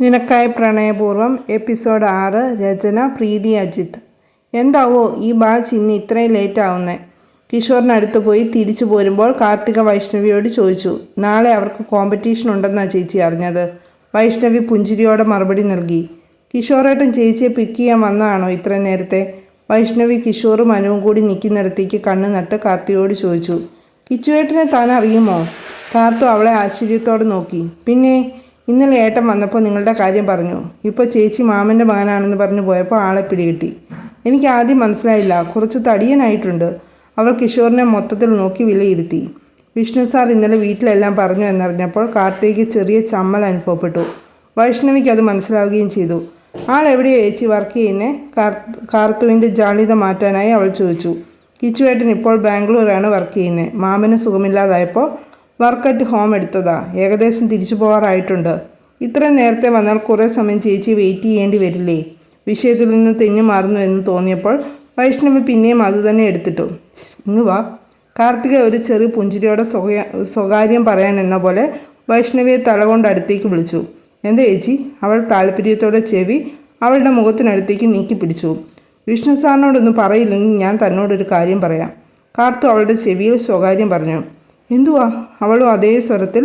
നിനക്കായി പ്രണയപൂർവം എപ്പിസോഡ് ആറ് രചന പ്രീതി അജിത്ത് എന്താവോ ഈ ബാച്ച് ഇന്ന് ഇത്രയും ലേറ്റ് ആവുന്നേ. കിഷോറിനടുത്ത് പോയി തിരിച്ചു പോരുമ്പോൾ കാർത്തിക വൈഷ്ണവിയോട് ചോദിച്ചു നാളെ അവർക്ക് കോമ്പറ്റീഷൻ ഉണ്ടെന്നാണ് ചേച്ചി അറിഞ്ഞത്? വൈഷ്ണവി പുഞ്ചിരിയോടെ മറുപടി നൽകി കിഷോറേട്ടൻ ചേച്ചിയെ പിക്ക് ചെയ്യാൻ വന്നതാണോ ഇത്രയും നേരത്തെ? വൈഷ്ണവി കിഷോറും അനുവും കൂടി നിൽക്കുന്നിടത്തേക്ക് കണ്ണു നട്ട് കാർത്തികയോട് ചോദിച്ചു കിച്ചുവേട്ടനെ താൻ അറിയുമോ കാർത്തു അവളെ ആശ്ചര്യത്തോടെ നോക്കി പിന്നെ ഇന്നലെ ഏട്ടൻ വന്നപ്പോൾ നിങ്ങളുടെ കാര്യം പറഞ്ഞു. ഇപ്പോൾ ചേച്ചി മാമന്റെ മകനാണെന്ന് പറഞ്ഞു പോയപ്പോൾ ആളെ പിടികിട്ടി. എനിക്ക് ആദ്യം മനസ്സിലായില്ല. കുറച്ച് തടിയനായിട്ടുണ്ട്. അവൾ കിഷോറിനെ മൊത്തത്തിൽ നോക്കി വിലയിരുത്തി. വിഷ്ണു സാർ ഇന്നലെ വീട്ടിലെല്ലാം പറഞ്ഞു എന്നറിഞ്ഞപ്പോൾ കാർത്തേക്ക് ചെറിയ ചമ്മൽ അനുഭവപ്പെട്ടു. വൈഷ്ണവിക്ക് അത് മനസ്സിലാവുകയും ചെയ്തു. ആൾ എവിടെയാണ് ചേച്ചി? വർക്ക് ചെയ്യുന്നേ? കാർ കാർത്തുവിന്റെ ജാളിത മാറ്റാനായി അവൾ ചോദിച്ചു. കിച്ചുവേട്ടൻ ഇപ്പോൾ ബാംഗ്ലൂരാണ് വർക്ക് ചെയ്യുന്നത് മാമന് സുഖമില്ലാതായപ്പോൾ വർക്ക് അറ്റ് ഹോം എടുത്തതാ. ഏകദേശം തിരിച്ചു പോകാറായിട്ടുണ്ട്. ഇത്രയും നേരത്തെ വന്നാൽ കുറേ സമയം ചേച്ചി വെയിറ്റ് ചെയ്യേണ്ടി വരില്ലേ? വിഷയത്തിൽ നിന്ന് തെന്നി മാറുന്നു എന്ന് തോന്നിയപ്പോൾ വൈഷ്ണവി പിന്നെയും അതുതന്നെ എടുത്തിട്ടു. "ശ്ശ്, ഇങ്ങ് വാ. കാർത്തിക ഒരു ചെറിയ പുഞ്ചിരിയോടെ സ്വകാ സ്വകാര്യം പറയാൻ എന്ന പോലെ വൈഷ്ണവിയെ തലകൊണ്ട് അടുത്തേക്ക് വിളിച്ചു. എന്താ ചേച്ചി? അവൾ താല്പര്യത്തോടെ ചെവി അവളുടെ മുഖത്തിനടുത്തേക്ക് നീക്കി പിടിച്ചു. വിഷ്ണു സാറിനോടൊന്നും പറയില്ലെങ്കിൽ ഞാൻ തന്നോടൊരു കാര്യം പറയാം. കാർത്തു അവളുടെ ചെവിയിൽ സ്വകാര്യം പറഞ്ഞു. എന്തുവാ? അവളും അതേ സ്വരത്തിൽ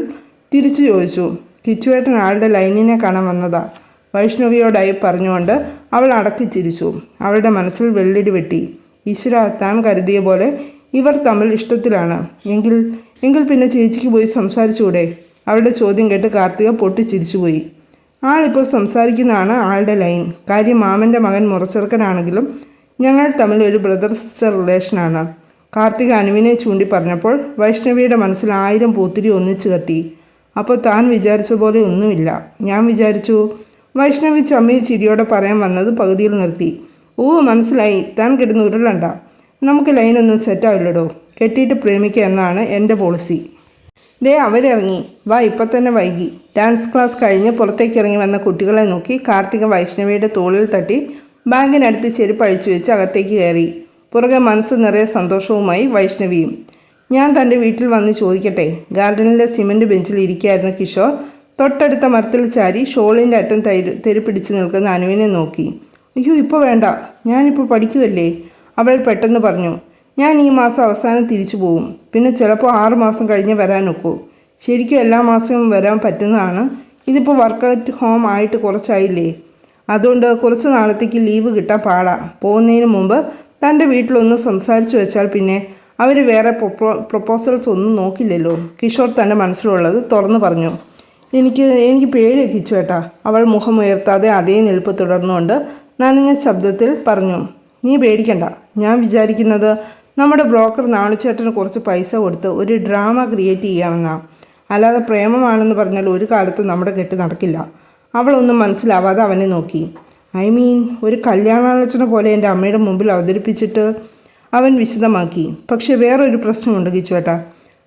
തിരിച്ചു ചോദിച്ചു. കിച്ചുവേട്ടൻ ആളുടെ ലൈനിനെ കാണാൻ വന്നതാ വൈഷ്ണവിയോടായി പറഞ്ഞുകൊണ്ട് അവൾ അടക്കി ചിരിച്ചു. അവളുടെ മനസ്സിൽ വെള്ളിടി വെട്ടി. ഈശ്വര താൻ കരുതിയ പോലെ ഇവർ തമ്മിൽ ഇഷ്ടത്തിലാണ്. എങ്കിൽ എങ്കിൽ പിന്നെ ചേച്ചിക്ക് പോയി സംസാരിച്ചുകൂടെ? അവളുടെ ചോദ്യം കേട്ട് കാർത്തിക പൊട്ടിച്ചിരിച്ചുപോയി ആളിപ്പോൾ സംസാരിക്കുന്നതാണ് ആളുടെ ലൈൻ. കാര്യം മാമന്റെ മകൻ മുറച്ചെറുക്കനാണെങ്കിലും ഞങ്ങൾ തമ്മിൽ ഒരു ബ്രദർ സിസ്റ്റർ റിലേഷനാണ്. കാർത്തിക അനുവിനെ ചൂണ്ടി പറഞ്ഞപ്പോൾ വൈഷ്ണവിയുടെ മനസ്സിൽ ആയിരം പൂത്തിരി ഒന്നിച്ചു കത്തി. അപ്പോൾ താൻ വിചാരിച്ച പോലെ ഒന്നുമില്ല. ഞാൻ വിചാരിച്ചു വൈഷ്ണവി ചമ്മി ചിരിയോടെ പറയാൻ വന്നത് പകുതിയിൽ നിർത്തി. ഓ മനസ്സിലായി. താൻ കിടന്ന് ഉരുളണ്ട. നമുക്ക് ലൈനൊന്നും സെറ്റാവില്ലടോ. കെട്ടിയിട്ട് പ്രേമിക്കുക എന്നാണ് എന്റെ പോളിസി. ദേ അവരിറങ്ങി. വാ ഇപ്പം തന്നെ വൈകി. ഡാൻസ് ക്ലാസ് കഴിഞ്ഞ് പുറത്തേക്ക് ഇറങ്ങി വന്ന കുട്ടികളെ നോക്കി കാർത്തിക വൈഷ്ണവിയുടെ തോളിൽ തട്ടി ബാങ്കിനടുത്ത് ചെരുപ്പ് അഴിച്ചു വെച്ച് അകത്തേക്ക് കയറി. പുറകെ മനസ്സ് നിറയെ സന്തോഷവുമായി വൈഷ്ണവിയും. ഞാൻ തന്റെ വീട്ടിൽ വന്ന് ചോദിക്കട്ടെ ഗാർഡനിലെ സിമന്റ് ബെഞ്ചിൽ ഇരിക്കുകയായിരുന്ന കിഷോർ തൊട്ടടുത്ത മരത്തിൽ ചാരി ഷോളിന്റെ അറ്റം തൈര് തെരുപ്പിടിച്ച് നിൽക്കുന്ന അനുവിനെ നോക്കി. അയ്യോ ഇപ്പോൾ വേണ്ട ഞാനിപ്പോൾ പഠിക്കുമല്ലേ അവൾ പെട്ടെന്ന് പറഞ്ഞു. ഞാൻ ഈ മാസം അവസാനം തിരിച്ചു പോകും പിന്നെ ചിലപ്പോൾ ആറ് മാസം കഴിഞ്ഞ് വരാൻ ഒക്കൂ ശരിക്കും എല്ലാ മാസവും വരാൻ പറ്റുന്നതാണ്. ഇതിപ്പോൾ വർക്ക് അറ്റ് ഹോം ആയിട്ട് കുറച്ചായില്ലേ? അതുകൊണ്ട് കുറച്ച് നാളത്തേക്ക് ലീവ് കിട്ടാൻ പാടാ. പോകുന്നതിന് മുമ്പ് തന്റെ വീട്ടിലൊന്ന് സംസാരിച്ചു വെച്ചാൽ പിന്നെ അവർ വേറെ പ്രൊപ്പോ പ്രൊപ്പോസൽസ് ഒന്നും നോക്കില്ലല്ലോ. കിഷോർ തന്റെ മനസ്സിലുള്ളത് തുറന്നു പറഞ്ഞു. എനിക്ക് എനിക്ക് പേടി കിച്ചുവേട്ടാ അവൾ മുഖമുയർത്താതെ അതേ നിൽപ്പ് തുടർന്നുകൊണ്ട് നനഞ്ഞ ശബ്ദത്തിൽ പറഞ്ഞു. നീ പേടിക്കണ്ട. ഞാൻ വിചാരിക്കുന്നത് നമ്മുടെ ബ്രോക്കർ നാണുചേട്ടന് കുറച്ച് പൈസ കൊടുത്ത് ഒരു ഡ്രാമ ക്രിയേറ്റ് ചെയ്യാമെന്നാണ് അല്ലാതെ പ്രേമമാണെന്ന് പറഞ്ഞാൽ ഒരു കാലത്ത് നമ്മുടെ കെട്ട് നടക്കില്ല. അവളൊന്നും മനസ്സിലാവാതെ അവനെ നോക്കി. ഐ മീൻ ഒരു കല്യാണാലോചന പോലെ എന്റെ അമ്മയുടെ മുമ്പിൽ അവതരിപ്പിച്ചിട്ട് അവൻ വിശദമാക്കി. പക്ഷെ വേറൊരു പ്രശ്നമുണ്ട് കിച്ചുവേട്ടാ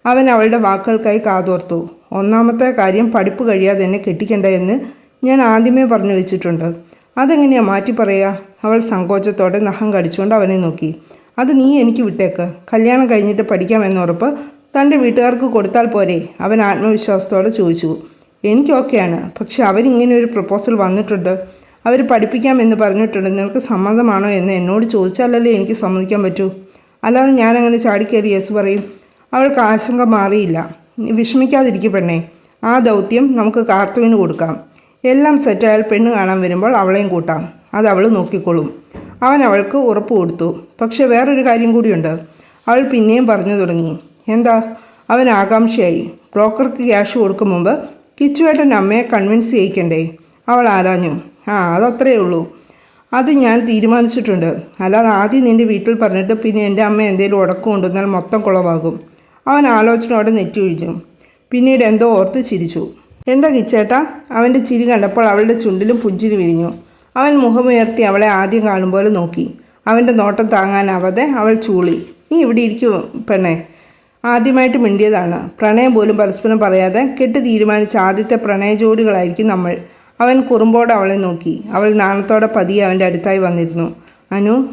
അവൻ അവളുടെ വാക്കുകൾക്കായി കാതോർത്തു. ഒന്നാമത്തെ കാര്യം പഠിപ്പ് കഴിയാതെ എന്നെ കെട്ടിക്കണ്ട എന്ന് ഞാൻ ആദ്യമേ പറഞ്ഞു വെച്ചിട്ടുണ്ട്. അതെങ്ങനെയാ മാറ്റി പറയുക അവൾ സങ്കോചത്തോടെ നഖം കടിച്ചുകൊണ്ട് അവനെ നോക്കി. അത് നീ എനിക്ക് വിട്ടേക്ക്. കല്യാണം കഴിഞ്ഞിട്ട് പഠിക്കാമെന്ന് ഉറപ്പ് തന്റെ വീട്ടുകാർക്ക് കൊടുത്താൽ പോരെ? അവൻ ആത്മവിശ്വാസത്തോടെ ചോദിച്ചു. എനിക്കൊക്കെയാണ് പക്ഷെ അവരിങ്ങനെ ഒരു പ്രപ്പോസൽ വന്നിട്ടുണ്ട്. അവർ പഠിപ്പിക്കാം എന്ന് പറഞ്ഞിട്ടുണ്ട്. നിങ്ങൾക്ക് സമ്മതമാണോ എന്ന് എന്നോട് ചോദിച്ചാലല്ലേ എനിക്ക് സമ്മതിക്കാൻ പറ്റൂ. അല്ലാതെ ഞാനങ്ങനെ ചാടിക്കയറി യേസു പറയും. അവൾക്ക് ആശങ്ക മാറിയില്ല. വിഷമിക്കാതിരിക്കും പെണ്ണേ. ആ ദൗത്യം നമുക്ക് കാർത്തുവിന് കൊടുക്കാം. എല്ലാം സെറ്റായാൽ പെണ്ണ് കാണാൻ വരുമ്പോൾ അവളെയും കൂട്ടാം. അത് അവൾ നോക്കിക്കൊള്ളും അവൻ അവൾക്ക് ഉറപ്പ് കൊടുത്തു. പക്ഷെ വേറൊരു കാര്യം കൂടിയുണ്ട്. അവൾ പിന്നെയും പറഞ്ഞു തുടങ്ങി. എന്താ? അവൻ ആകാംക്ഷയായി. ബ്രോക്കർക്ക് ക്യാഷ് കൊടുക്കും മുമ്പ് കിച്ചുവേട്ടൻ അമ്മയെ കൺവിൻസ് ചെയ്യിക്കണ്ടേ? അവൾ ആരാഞ്ഞു? ആ അതത്രയേ ഉള്ളൂ. അത് ഞാൻ തീരുമാനിച്ചിട്ടുണ്ട്. അല്ലാതെ ആദ്യം നിന്റെ വീട്ടിൽ പറഞ്ഞിട്ട് പിന്നെ എന്റെ അമ്മ എന്തെങ്കിലും ഉടക്കം കൊണ്ടുവന്നാൽ മൊത്തം കുളവാകും അവൻ ആലോചനയോടെ നെറ്റി ഒഴിഞ്ഞു. പിന്നീട് എന്തോ ഓർത്ത് ചിരിച്ചു. എന്താ കിച്ചേട്ടാ? അവന്റെ ചിരി കണ്ടപ്പോൾ അവളുടെ ചുണ്ടിലും പുഞ്ചിരി വിരിഞ്ഞു. അവൻ മുഖമുയർത്തി അവളെ ആദ്യം കാണും പോലെ നോക്കി. അവന്റെ നോട്ടം താങ്ങാനാവാതെ അവൾ ചൂളി. നീ ഇവിടെ ഇരിക്കൂ പെണ്ണെ. ആദ്യമായിട്ട് മിണ്ടിയതാണ്. പ്രണയം പോലും പരസ്പരം പറയാതെ കെട്ട് തീരുമാനിച്ച ആദ്യത്തെ പ്രണയ ജോഡികളായിരിക്കും നമ്മൾ. അവൻ കുറുമ്പോട് അവളെ നോക്കി. അവൾ നാണത്തോടെ പതിയെ അവന്റെ അടുത്തായി വന്നിരുന്നു. അനു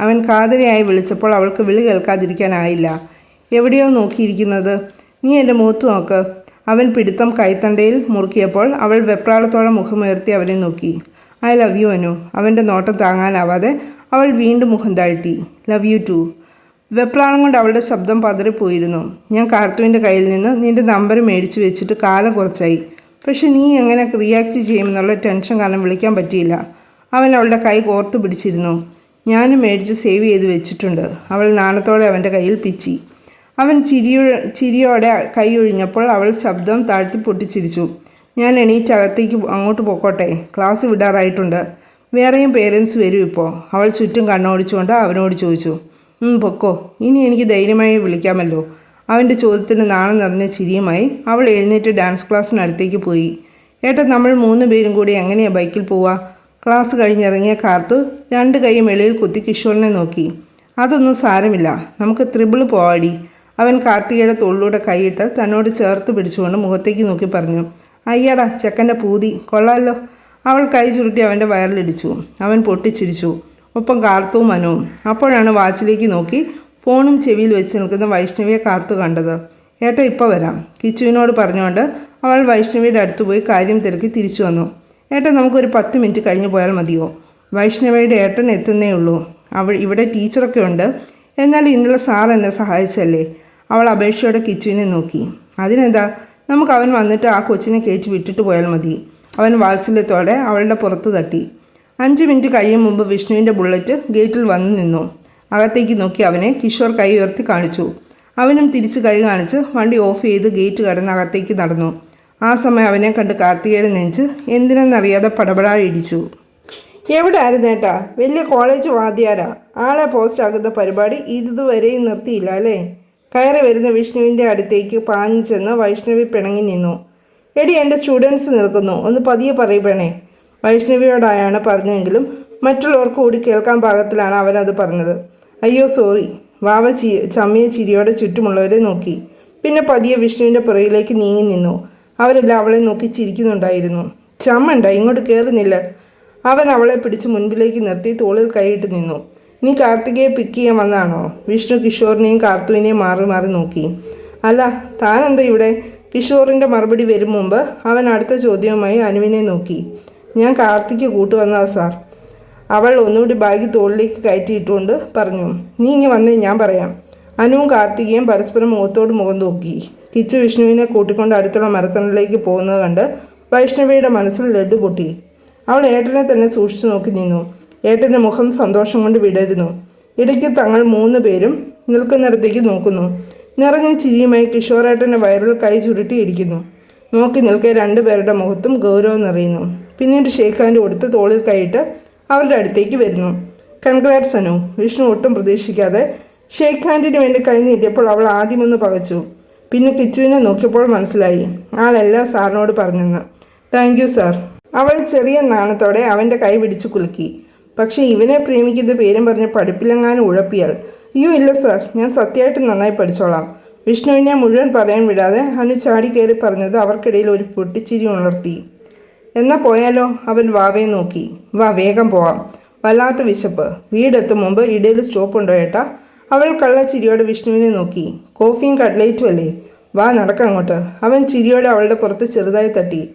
അവൻ കാതരയായി വിളിച്ചപ്പോൾ അവൾക്ക് വിളി കേൾക്കാതിരിക്കാനായില്ല. എവിടെയോ നോക്കിയിരിക്കുന്നത്. നീ എന്റെ മുഖത്ത് നോക്ക്. അവൻ പിടുത്തം കൈത്തണ്ടയിൽ മുറുക്കിയപ്പോൾ അവൾ വെപ്രാളത്തോടെ മുഖമുയർത്തി അവനെ നോക്കി. I love you Anu. അവന്റെ നോട്ടം താങ്ങാനാവാതെ അവൾ വീണ്ടും മുഖം താഴ്ത്തി. Love you too. വെപ്രാളം കൊണ്ട് അവളുടെ ശബ്ദം പതറിപ്പോയിരുന്നു. ഞാൻ കാർത്തുവിന്റെ കയ്യിൽ നിന്ന് നിന്റെ നമ്പർ മേടിച്ചു വെച്ചിട്ട് കാലം കുറച്ചായി. പക്ഷെ നീ എങ്ങനെ റിയാക്ട് ചെയ്യുമെന്നുള്ള ടെൻഷൻ കാരണം വിളിക്കാൻ പറ്റിയില്ല. അവൻ അവളുടെ കൈ കോർത്തു പിടിച്ചിരുന്നു. ഞാനും മേടിച്ച് സേവ് ചെയ്ത് വെച്ചിട്ടുണ്ട്. അവൾ നാണത്തോടെ അവന്റെ കയ്യിൽ പിച്ചി. അവൻ ചിരിയോ ചിരിയോടെ കൈ ഒഴിഞ്ഞപ്പോൾ അവൾ ശബ്ദം താഴ്ത്തി പൊട്ടിച്ചിരിച്ചു. ഞാൻ എണീറ്റ് അകത്തേക്ക് അങ്ങോട്ട് പോക്കോട്ടെ. ക്ലാസ് വിടാറായിട്ടുണ്ട്. വേറെയും പേരൻസ് വരും ഇപ്പോൾ അവൾ ചുറ്റും കണ്ണോടിച്ചുകൊണ്ട് അവനോട് ചോദിച്ചു. "ഉം, പൊക്കോ. ഇനി എനിക്ക് ധൈര്യമായി വിളിക്കാമല്ലോ. അവന്റെ ചോദ്യത്തിന് നാണം നിറഞ്ഞ ചിരിയുമായി അവൾ എഴുന്നേറ്റ് ഡാൻസ് ക്ലാസ്സിനടുത്തേക്ക് പോയി. ഏട്ടാ നമ്മൾ മൂന്ന് പേരും കൂടി എങ്ങനെയാണ് ബൈക്കിൽ പോവാ? ക്ലാസ് കഴിഞ്ഞിറങ്ങിയ കാർത്തു രണ്ട് കൈയും വെളിയിൽ കുത്തി കിഷോറിനെ നോക്കി. അതൊന്നും സാരമില്ല. നമുക്ക് ത്രിബിൾ പോവാടി. അവൻ കാർത്തികയുടെ തൊള്ളിലൂടെ കൈയിട്ട് തന്നോട് ചേർത്ത് പിടിച്ചുകൊണ്ട് മുഖത്തേക്ക് നോക്കി പറഞ്ഞു. അയ്യടാ ചെക്കന്റെ പൂതി. കൊള്ളാമല്ലോ അവൾ കൈ ചുരുട്ടി അവന്റെ വയറിലിടിച്ചു. അവൻ പൊട്ടിച്ചിരിച്ചു. ഒപ്പം കാർത്തുവും മനുവും. അപ്പോഴാണ് വാച്ചിലേക്ക് നോക്കി ഫോണും ചെവിയിൽ വെച്ച് നിൽക്കുന്ന വൈഷ്ണവിയെ കാർത്തു കണ്ടത്. ഏട്ട ഇപ്പോൾ വരാം. കിച്ചുവിനോട് പറഞ്ഞുകൊണ്ട് അവൾ വൈഷ്ണവിയുടെ അടുത്ത് പോയി കാര്യം തിരക്കി തിരിച്ചു വന്നു. ഏട്ടൻ നമുക്കൊരു പത്ത് മിനിറ്റ് കഴിഞ്ഞ് പോയാൽ മതിയോ? വൈഷ്ണവിയുടെ ഏട്ടൻ എത്തുന്നേ ഉള്ളൂ. അവൾ ഇവിടെ ടീച്ചറൊക്കെ ഉണ്ട്. എന്നാൽ ഇന്നലെ സാർ എന്നെ സഹായിച്ചല്ലേ? അവൾ അപേക്ഷയോടെ കിച്ചുവിനെ നോക്കി. അതിനെന്താ? നമുക്ക് അവൻ വന്നിട്ട് ആ കൊച്ചിനെ കയറ്റി വിട്ടിട്ട് പോയാൽ മതി. അവൻ വാത്സല്യത്തോടെ അവളുടെ പുറത്ത് തട്ടി. അഞ്ച് മിനിറ്റ് കഴിയും മുമ്പ് വിഷ്ണുവിന്റെ ബുള്ളറ്റ് ഗേറ്റിൽ വന്നു നിന്നു. അകത്തേക്ക് നോക്കി അവനെ കിഷോർ കൈ ഉയർത്തി കാണിച്ചു. അവനും തിരിച്ച് കൈ കാണിച്ച് വണ്ടി ഓഫ് ചെയ്ത് ഗേറ്റ് കടന്ന് അകത്തേക്ക് നടന്നു. ആ സമയം അവനെ കണ്ട് കാർത്തികയുടെ നെഞ്ച് എന്തിനെന്നറിയാതെ പടപടാഴിടിച്ചു എവിടെ ആയിരുന്നു ഏട്ടാ? വലിയ കോളേജ് വാദ്യാരാ? ആളെ പോസ്റ്റ് ആക്കുന്ന പരിപാടി ഇതുവരെയും നിർത്തിയില്ല അല്ലേ? കയറി വരുന്ന വിഷ്ണുവിന്റെ അടുത്തേക്ക് പാഞ്ഞു ചെന്ന് വൈഷ്ണവി പിണങ്ങി നിന്നു. എടി എന്റെ സ്റ്റുഡൻസ് നിൽക്കുന്നു. ഒന്ന് പതിയെ പറയപ്പെണേ വൈഷ്ണവിയോടായാണ് പറഞ്ഞതെങ്കിലും മറ്റുള്ളവർക്ക് കൂടി കേൾക്കാൻ പാകത്തിലാണ് അവനത് പറഞ്ഞത്. അയ്യോ സോറി. വാവ ചി ചമ്മിയ ചിരിയോടെ ചുറ്റുമുള്ളവരെ നോക്കി. പിന്നെ പതിയെ വിഷ്ണുവിന്റെ പുറകിലേക്ക് നീങ്ങി നിന്നു. അവരെല്ലാം അവളെ നോക്കി ചിരിക്കുന്നുണ്ടായിരുന്നു. ചമ്മണ്ട ഇങ്ങോട്ട് കയറുന്നില്ല അവൻ അവളെ പിടിച്ച് മുൻപിലേക്ക് നിർത്തി തോളിൽ കൈയിട്ട് നിന്നു. നീ കാർത്തികയെ പിക്ക് ചെയ്യാൻ വന്നാണോ വിഷ്ണു കിഷോറിനെയും കാർത്തുവിനെയും മാറി മാറി നോക്കി. അല്ല താനെന്താ ഇവിടെ? കിഷോറിന്റെ മറുപടി വരും മുമ്പ് അവൻ അടുത്ത ചോദ്യവുമായി അനുവിനെ നോക്കി. ഞാൻ കാർത്തിക്ക് കൂട്ടുവന്നതാ സാർ. അവൾ ഒന്നുകൂടി ബാഗ് തോളിലേക്ക് കയറ്റിയിട്ടുകൊണ്ട് പറഞ്ഞു നീ ഇങ്ങനെ വന്നേ ഞാൻ പറയാം. അനുവും കാർത്തികയും പരസ്പരം മുഖത്തോട് മുഖം നോക്കി. കിച്ചു വിഷ്ണുവിനെ കൂട്ടിക്കൊണ്ട് അടുത്തുള്ള മരത്തണലിലേക്ക് പോകുന്നത് കണ്ട് വൈഷ്ണവിയുടെ മനസ്സിൽ ലഡ്ഡു പൊട്ടി. അവൾ ഏട്ടനെ തന്നെ സൂക്ഷിച്ചു നോക്കി നിന്നു. ഏട്ടന്റെ മുഖം സന്തോഷം കൊണ്ട് വിടരുന്നു. ഇടയ്ക്ക് തങ്ങൾ മൂന്ന് പേരും നിൽക്കുന്നിടത്തേക്ക് നോക്കുന്നു. നിറഞ്ഞ ചിരിയുമായി കിഷോറേട്ടന്റെ വയറിൽ കൈ ചുരുട്ടിയിരിക്കുന്നു. നോക്കി നിൽക്കെ രണ്ടുപേരുടെ മുഖത്തും ഗൗരവം നിറയുന്നു. പിന്നീട് ഷേഖാന്റെ കൊടുത്ത് തോളിൽ കൈയിട്ട് അവരുടെ അടുത്തേക്ക് വരുന്നു. കൺഗ്രാറ്റ്സ് അനു. വിഷ്ണു ഒട്ടും പ്രതീക്ഷിക്കാതെ ഷേക്ക് ഹാൻഡിന് വേണ്ടി കൈ നീട്ടിയപ്പോൾ അവൾ ആദ്യമൊന്ന് പകച്ചു. പിന്നെ കിച്ചുവിനെ നോക്കിയപ്പോൾ മനസ്സിലായി. ആളെല്ലാം സാറിനോട് പറഞ്ഞെന്ന്. താങ്ക് യു സാർ അവൾ ചെറിയ നാണത്തോടെ അവന്റെ കൈ പിടിച്ചു കുലുക്കി. പക്ഷേ ഇവനെ പ്രേമിക്കുന്ന പേരും പറഞ്ഞ് പഠിപ്പിലെങ്ങാനും ഉഴപ്പിയാൽ. അയ്യോ ഇല്ല സാർ ഞാൻ സത്യമായിട്ട് നന്നായി പഠിച്ചോളാം. വിഷ്ണുവിനെ മുഴുവൻ പറയാൻ വിടാതെ അനു ചാടി കയറി പറഞ്ഞത് അവർക്കിടയിൽ ഒരു പൊട്ടിച്ചിരി ഉണർത്തി. എന്നാ പോയാലോ? അവൻ വാവേ നോക്കി. വാ വേഗം പോവാം. വല്ലാത്ത വിശപ്പ്. വീടെത്തും മുമ്പ് ഇടയിൽ സ്റ്റോപ്പ് ഉണ്ടോ ഏട്ടാ? അവൾ കള്ളച്ചിരിയോടെ വിഷ്ണുവിനെ നോക്കി. കോഫിയും കട്ലേറ്റും അല്ലേ? വാ നടക്കങ്ങോട്ട് അവൻ ചിരിയോടെ അവളുടെ പുറത്ത് ചെറുതായി തട്ടി.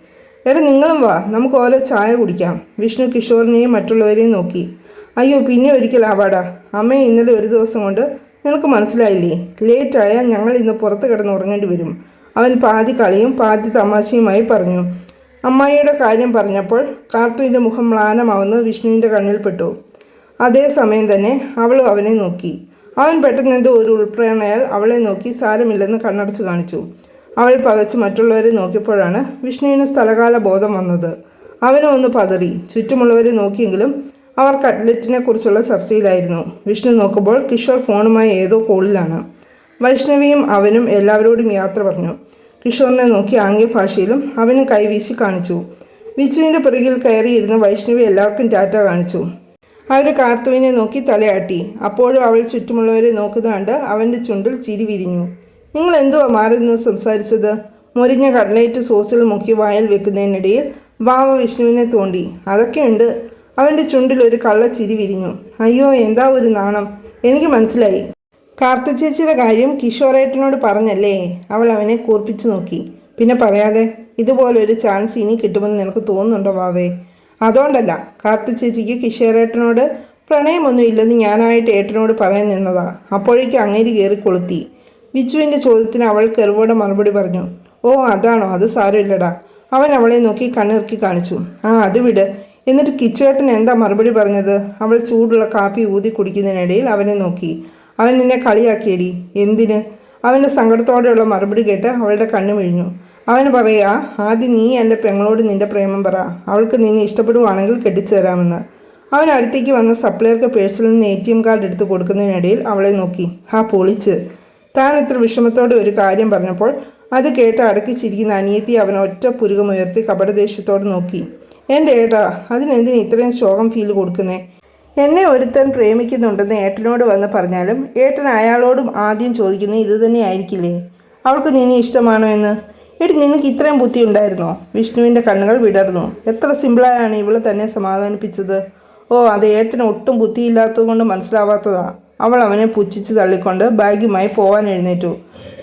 എടാ നിങ്ങളും വാ. നമുക്ക് ഓരോ ചായ കുടിക്കാം. വിഷ്ണു കിഷോറിനെയും മറ്റുള്ളവരെയും നോക്കി. അയ്യോ പിന്നെ ഒരിക്കലാവാടാ അമ്മയെ ഇന്നലെ ഒരു ദിവസം കൊണ്ട് നിനക്ക് മനസ്സിലായില്ലേ? ലേറ്റായാൽ ഞങ്ങൾ ഇന്ന് പുറത്ത് കിടന്ന് ഉറങ്ങേണ്ടി വരും. അവൻ പാതി കളിയും പാതി തമാശയുമായി പറഞ്ഞു. അമ്മായിയുടെ കാര്യം പറഞ്ഞപ്പോൾ കാർത്തുവിന്റെ മുഖം മ്ലാനമാവുന്നത് വിഷ്ണുവിന്റെ കണ്ണിൽപ്പെട്ടു അതേസമയം തന്നെ അവളും അവനെ നോക്കി. അവൻ പെട്ടെന്ന് എന്തോ ഒരു ഉൾപ്രേരണയാൽ അവളെ നോക്കി സാരമില്ലെന്ന് കണ്ണടച്ച് കാണിച്ചു. അവൾ പകച്ച് മറ്റുള്ളവരെ നോക്കിയപ്പോഴാണ് വിഷ്ണുവിന് സ്ഥലകാല ബോധം വന്നത്. അവനും ഒന്ന് പതറി. ചുറ്റുമുള്ളവരെ നോക്കിയെങ്കിലും അവർ കട്ട്ലറ്റിനെ കുറിച്ചുള്ള ചർച്ചയിലായിരുന്നു. വിഷ്ണു നോക്കുമ്പോൾ കിഷോർ ഫോണുമായി ഏതോ കോളിലാണ്. വൈഷ്ണവിയും അവനും എല്ലാവരോടും യാത്ര പറഞ്ഞു. കിഷോറിനെ നോക്കി ആംഗ്യ ഭാഷയിലും അവനും കൈവീശി കാണിച്ചു. വിച്ചുവിന്റെ പിറകിൽ കയറിയിരുന്ന വൈഷ്ണവി എല്ലാവർക്കും ടാറ്റ കാണിച്ചു. അവർ കാർത്തുവിനെ നോക്കി തലയാട്ടി. അപ്പോഴും അവൾ ചുറ്റുമുള്ളവരെ നോക്കുന്ന കണ്ട് അവന്റെ ചുണ്ടിൽ ചിരി വിരിഞ്ഞു. നിങ്ങൾ എന്തുവാ മാറി നിന്ന് സംസാരിച്ചത്? മുരിഞ്ഞ കട്ലേറ്റ് സോസിൽ മുക്കി വായിൽ വെക്കുന്നതിനിടയിൽ വാവ വിഷ്ണുവിനെ തോണ്ടി. അതൊക്കെയുണ്ട് അവന്റെ ചുണ്ടിൽ ഒരു കള്ള ചിരി വിരിഞ്ഞു. അയ്യോ എന്താ ഒരു നാണം? എനിക്ക് മനസ്സിലായി. കാർത്തു ചേച്ചിയുടെ കാര്യം കിഷോറേട്ടനോട് പറഞ്ഞല്ലേ? അവൾ അവനെ കൂർപ്പിച്ചു നോക്കി. പിന്നെ പറയാതെ ഇതുപോലൊരു ചാൻസ് ഇനി കിട്ടുമെന്ന് നിനക്ക് തോന്നുന്നുണ്ടോ വാവേ അതുകൊണ്ടല്ല. കാർത്തു ചേച്ചിക്ക് കിഷോറേട്ടനോട് പ്രണയമൊന്നും ഇല്ലെന്ന് ഞാനായിട്ട് ഏട്ടനോട് പറയാൻ നിന്നതാ. അപ്പോഴേക്കും അങ്ങേര് കയറി കൊളുത്തി. വിച്ചുവിന്റെ ചോദ്യത്തിന് അവൾ കെറിവോടെ മറുപടി പറഞ്ഞു. ഓ അതാണോ? അത് സാരമില്ലടാ. അവൻ അവളെ നോക്കി കണ്ണിറുക്കി കാണിച്ചു. ആ അത് വിട്. എന്നിട്ട് കിച്ചുവേട്ടൻ എന്താ മറുപടി പറഞ്ഞത്? അവൾ ചൂടുള്ള കാപ്പി ഊതി കുടിക്കുന്നതിനിടയിൽ അവനെ നോക്കി. അവൻ നിന്നെ കളിയാക്കിയടി. എന്തിന്? അവന്റെ സങ്കടത്തോടെയുള്ള മറുപടി കേട്ട് അവളുടെ കണ്ണു വിഴിഞ്ഞു. അവൻ പറയുക ആദ്യം നീ എന്റെ പെങ്ങളോട് നിന്റെ പ്രേമം പറ. അവൾക്ക് നിന്നെ ഇഷ്ടപ്പെടുവാണെങ്കിൽ കെട്ടിച്ചു തരാമെന്ന് അവൻ അടുത്തേക്ക് വന്ന സപ്ലയർക്ക് പേഴ്സിൽ നിന്ന് എ ടി എം കാർഡ് എടുത്ത് കൊടുക്കുന്നതിനിടയിൽ അവളെ നോക്കി. ആ പൊളിച്ച്. താൻ ഇത്ര വിഷമത്തോടെ ഒരു കാര്യം പറഞ്ഞപ്പോൾ അത് കേട്ട് അടക്കിച്ചിരിക്കുന്ന അനിയത്തി അവൻ ഒറ്റ പുരുകമുയർത്തി കപടദേഷ്യത്തോട് നോക്കി. എന്റെ ഏട്ടാ അതിനെന്തിന് ഇത്രയും ശോകം ഫീൽ കൊടുക്കുന്നേ? എന്നെ ഒരുത്തൻ പ്രേമിക്കുന്നുണ്ടെന്ന് ഏട്ടനോട് വന്ന് പറഞ്ഞാലും ഏട്ടൻ അയാളോടും ആദ്യം ചോദിക്കുന്നത് ഇത് തന്നെ ആയിരിക്കില്ലേ? അവൾക്ക് നിന്നെ ഇഷ്ടമാണോ എന്ന്? എടി നിനക്ക് ഇത്രയും ബുദ്ധി ഉണ്ടായിരുന്നോ? വിഷ്ണുവിന്റെ കണ്ണുകൾ വിടർന്നു. എത്ര സിമ്പിളായാണ് ഇവൾ തന്നെ സമാധാനിപ്പിച്ചത്. ഓ അത് ഏട്ടന് ഒട്ടും ബുദ്ധിയില്ലാത്തതുകൊണ്ട് മനസ്സിലാവാത്തതാ. അവൾ അവനെ പുച്ഛിച്ച് തള്ളിക്കൊണ്ട് ബാഗുമായി പോകാൻ എഴുന്നേറ്റു.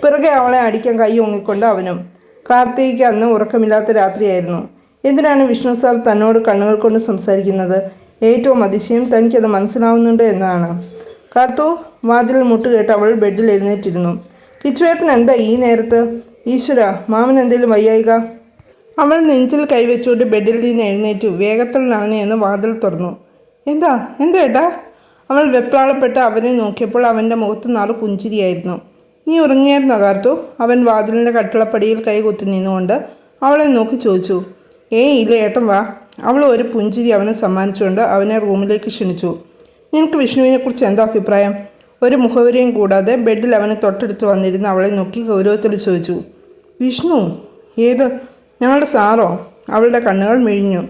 പിറകെ അവളെ അടിക്കാൻ കൈ ഒങ്ങിക്കൊണ്ട് അവനും. കാർത്തികയ്ക്ക് അന്ന് ഉറക്കമില്ലാത്ത രാത്രിയായിരുന്നു. എന്തിനാണ് വിഷ്ണു സാർ തന്നോട് കണ്ണുകൾ കൊണ്ട് സംസാരിക്കുന്നത്? ഏറ്റവും അതിശയം തനിക്കത് മനസ്സിലാവുന്നുണ്ട് എന്നതാണ് കാർത്തു വാതിൽ മുട്ടുകേട്ട് അവൾ ബെഡിൽ എഴുന്നേറ്റിരുന്നു. കിച്ചുവേട്ടൻ എന്താ ഈ നേരത്ത്? ഈശ്വര മാമൻ എന്തേലും വയ്യായിക? അവൾ നെഞ്ചിൽ കൈവച്ചുകൊണ്ട് ബെഡിൽ നിന്ന് എഴുന്നേറ്റു. വേഗത്തിൽ നടന്നെന്ന് വാതിൽ തുറന്നു. എന്താ? എന്താ ഏട്ടാ? അവൾ വെപ്രാളപ്പെട്ട് അവനെ നോക്കിയപ്പോൾ അവന്റെ മുഖത്ത് നാറു പുഞ്ചിരിയായിരുന്നു. നീ ഉറങ്ങിയായിരുന്നോ കാർത്തു അവൻ വാതിലിന്റെ കട്ടിളപ്പടിയിൽ കൈകുത്തി നിന്നുകൊണ്ട് അവളെ നോക്കി ചോദിച്ചു. ഏയ് ഇല്ല ഏട്ടൻ വാ. അവൾ ഒരു പുഞ്ചിരി അവനെ സമ്മാനിച്ചുകൊണ്ട് അവനെ റൂമിലേക്ക് ക്ഷണിച്ചു. നിനക്ക് വിഷ്ണുവിനെക്കുറിച്ച് എന്താ അഭിപ്രായം? ഒരു മുഖവരിയും കൂടാതെ ബെഡിൽ അവനെ തൊട്ടടുത്ത് വന്നിരുന്ന് അവളെ നോക്കി ഗൗരവത്തിൽ ചോദിച്ചു. വിഷ്ണു ഏത്? ഞങ്ങളുടെ സാറോ? അവളുടെ കണ്ണുകൾ മിഴിഞ്ഞു.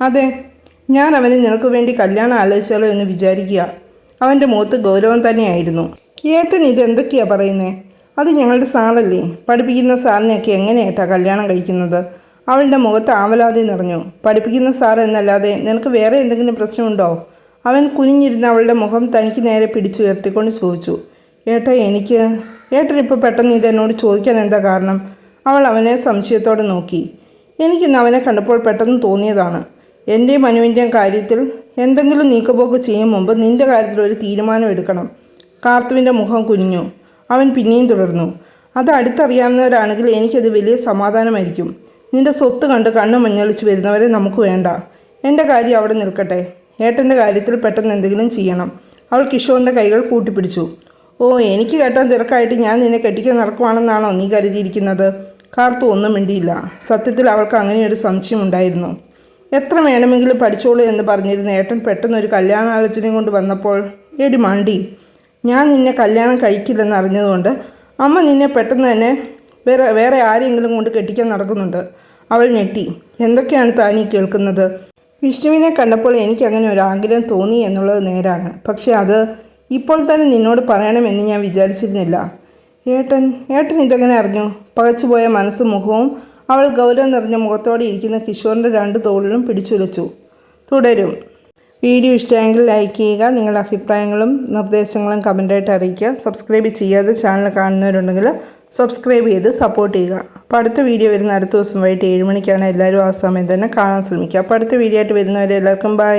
അതെ ഞാൻ അവനെ നിനക്ക് വേണ്ടി കല്യാണം ആലോചിച്ചാലോ എന്ന് വിചാരിക്കുക. അവന്റെ മുഖത്ത് ഗൗരവം തന്നെയായിരുന്നു. ഏട്ടൻ ഇത് പറയുന്നത് പറയുന്നേ? അത് ഞങ്ങളുടെ സാറല്ലേ. പഠിപ്പിക്കുന്ന സാറിനെയൊക്കെ എങ്ങനെയായിട്ടാണ് കല്യാണം കഴിക്കുന്നത്? അവളുടെ മുഖത്ത് ആവലാതി നിറഞ്ഞു. പഠിപ്പിക്കുന്ന സാർ എന്നല്ലാതെ നിനക്ക് വേറെ എന്തെങ്കിലും പ്രശ്നമുണ്ടോ? അവൻ കുനിഞ്ഞിരുന്ന അവളുടെ മുഖം തനിക്ക് നേരെ പിടിച്ചുയർത്തിക്കൊണ്ട് ചോദിച്ചു. ഏട്ടാ എനിക്ക് ഏട്ടൻ ഇപ്പോൾ പെട്ടെന്ന് ഇത് എന്നോട് ചോദിക്കാൻ എന്താ കാരണം? അവൾ അവനെ സംശയത്തോടെ നോക്കി. എനിക്കിന്ന് അവനെ കണ്ടപ്പോൾ പെട്ടെന്ന് തോന്നിയതാണ്. എന്റെ മനുവിന്റെയും കാര്യത്തിൽ എന്തെങ്കിലും നീക്കുപോക്ക് ചെയ്യും മുമ്പ് നിന്റെ കാര്യത്തിൽ ഒരു തീരുമാനം എടുക്കണം. കാർത്തുവിന്റെ മുഖം കുനിഞ്ഞു. അവൻ പിന്നെയും തുടർന്നു. അത് അടുത്തറിയാവുന്നവരാണെങ്കിൽ എനിക്കത് വലിയ സമാധാനമായിരിക്കും. നിന്റെ സ്വത്ത് കണ്ട് കണ്ണ് മഞ്ഞളിച്ച് വരുന്നവരെ നമുക്ക് വേണ്ട. എന്റെ കാര്യം അവിടെ നിൽക്കട്ടെ. ഏട്ടന്റെ കാര്യത്തിൽ പെട്ടെന്ന് എന്തെങ്കിലും ചെയ്യണം. അവൾ കിഷോറിന്റെ കൈകൾ കൂട്ടിപ്പിടിച്ചു. ഓ എനിക്ക് കേട്ടാൻ തിരക്കായിട്ട് ഞാൻ നിന്നെ കെട്ടിക്കാൻ നടക്കുവാണെന്നാണോ നീ കരുതിയിരിക്കുന്നത്? കാർത്തു ഒന്നും മിണ്ടിയില്ല. സത്യത്തിൽ അവൾക്ക് അങ്ങനെയൊരു സംശയം ഉണ്ടായിരുന്നു. എത്ര വേണമെങ്കിലും പഠിച്ചോളൂ എന്ന് പറഞ്ഞിരുന്ന ഏട്ടൻ പെട്ടെന്ന് ഒരു കല്യാണാലോചനയും കൊണ്ട് വന്നപ്പോൾ എടി മണ്ടി ഞാൻ നിന്നെ കല്യാണം കഴിക്കില്ലെന്ന് അറിഞ്ഞതുകൊണ്ട് അമ്മ നിന്നെ പെട്ടെന്ന് തന്നെ വേറെ വേറെ ആരെങ്കിലും കൊണ്ട് കെട്ടിക്കാൻ നടക്കുന്നുണ്ട്. അവൾ ഞെട്ടി. എന്തൊക്കെയാണ് താനീ കേൾക്കുന്നത്? വിഷ്ണുവിനെ കണ്ടപ്പോൾ എനിക്ക് അങ്ങനെ ഒരു ആഗ്രഹം തോന്നി എന്നുള്ളത് നേരാണ്. പക്ഷേ അത് ഇപ്പോൾ തന്നെ നിന്നോട് പറയണമെന്ന് ഞാൻ വിചാരിച്ചിരുന്നില്ല. ഏട്ടൻ ഏട്ടൻ ഇതെങ്ങനെ അറിഞ്ഞു? പകച്ചുപോയ മനസ്സും മുഖവും അവൾ ഗൗരവം നിറഞ്ഞ മുഖത്തോടെ ഇരിക്കുന്ന കിഷോറിന്റെ രണ്ട് തോളിലും പിടിച്ചുലച്ചു. തുടരും. വീഡിയോ ഇഷ്ടമെങ്കിൽ ലൈക്ക് ചെയ്യുക നിങ്ങളുടെ അഭിപ്രായങ്ങളും നിർദ്ദേശങ്ങളും കമന്റായിട്ട് അറിയിക്കുക. സബ്സ്ക്രൈബ് ചെയ്യാതെ ചാനൽ കാണുന്നവരുണ്ടെങ്കിൽ സബ്സ്ക്രൈബ് ചെയ്ത് സപ്പോർട്ട് ചെയ്യുക. അപ്പോൾ അടുത്ത വീഡിയോ വരുന്ന അടുത്ത ദിവസം വൈകിട്ട് ഏഴ് മണിക്കാണ് എല്ലാവരും ആ സമയം തന്നെ കാണാൻ ശ്രമിക്കുക. അപ്പോൾ അടുത്ത വീഡിയോ ആയിട്ട് വരുന്നവരെ എല്ലാവർക്കും ബൈ